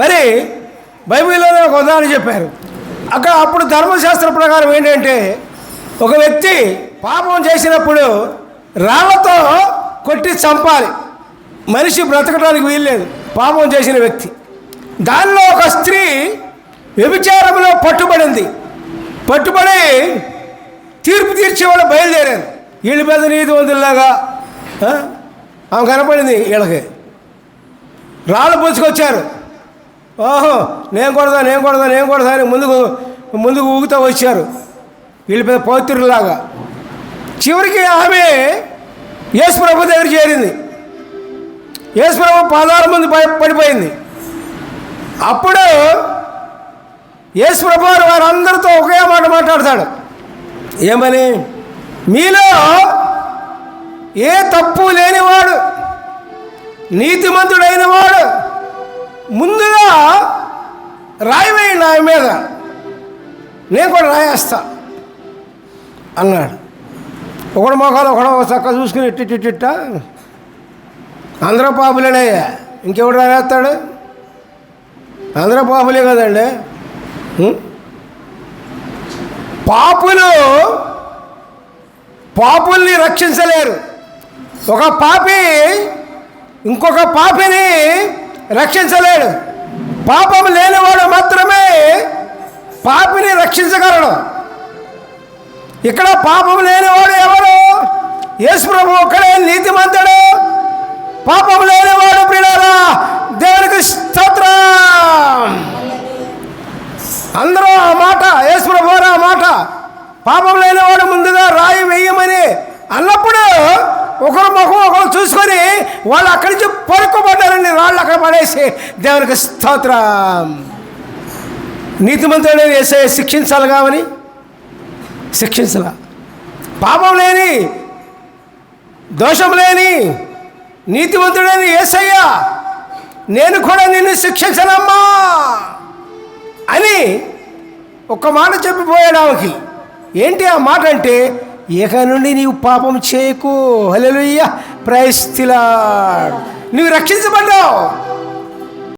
మరి బైబిల్లోనే ఒక ఉదాహరణ చెప్పారు. అక్కడ అప్పుడు ధర్మశాస్త్ర ప్రకారం ఏంటంటే ఒక వ్యక్తి పాపం చేసినప్పుడు రాళ్ళతో కొట్టి చంపాలి. మనిషి బ్రతకడానికి వీల్లేదు పాపం చేసిన వ్యక్తి. దానిలో ఒక స్త్రీ వ్యభిచారంలో పట్టుబడింది. పట్టుబడి తీర్పు తీర్చేవాళ్ళు బయలుదేరారు. వీళ్ళ మీద నీతి వంతుల్లాగా ఆమె కనపడింది వీళ్ళకి రాళ్ళు పోసుకొచ్చారు. ఓహో నేను కొడదా నేను కొడదా నేను కొడదా అని ముందుకు ముందుకు ఊగుతూ వచ్చారు. వీళ్ళ మీద పౌత్రులాగా చివరికి ఆమె యేసు ప్రభు దగ్గర చేరింది. యేసు ప్రభు పాదాల ముందు పడిపోయింది. అప్పుడు యేసు ప్రభు వారందరితో ఒకే మాట మాట్లాడతాడు. ఏమని? మీలో ఏ తప్పు లేనివాడు నీతిమంతుడైన వాడు రాయి నా ఆయన మీద. నేను కూడా రాయేస్తా. అన్నాడు. ఒకడు మొఖాలు ఒకడు చక్క చూసుకుని ఇట్టిట్టిట్ట అందరూ పాపులేనయ్యా ఇంకెవడు రాయేస్తాడు అందరూ పాపులే కదండి పాపులు పాపుల్ని రక్షించలేరు. ఒక పాపి ఇంకొక పాపిని రక్షించలేడు. పాపం లేనివాడు మాత్రమే పాపిని రక్షించగలడు. ఇక్కడ పాపం లేనివాడు ఎవరు? యేసుప్రభు ఒక్కడే నీతిమంతుడు. పాపం లేనివాడు ప్రియులారా దేవునికి స్తోత్రం. అందరూ ఆ మాట యేసుప్రభు ఆ మాట పాపం లేనివాడు ముందుగా రాయి వేయమని అన్నప్పుడు ఒకరు ముఖం ఒకరు చూసుకొని వాళ్ళు అక్కడి నుంచి పడేసి దేవునికి స్తోత్రం. నీతిమంతుడు వేసే శిక్షించాలి కావని? శిక్షించాల. పాపం లేని దోషం లేని నీతిమంతుడైన ఏసయ్యా నేను కూడా నిన్ను శిక్షించనమ్మా అని ఒక మాట చెప్పిపోయాడు ఆమెకి. ఏంటి ఆ మాట అంటే ఇక నుండి నీవు పాపం చేయకు. హలెలుయ్య ప్రైస్తిలా నువ్వు రక్షించబడ్డావు.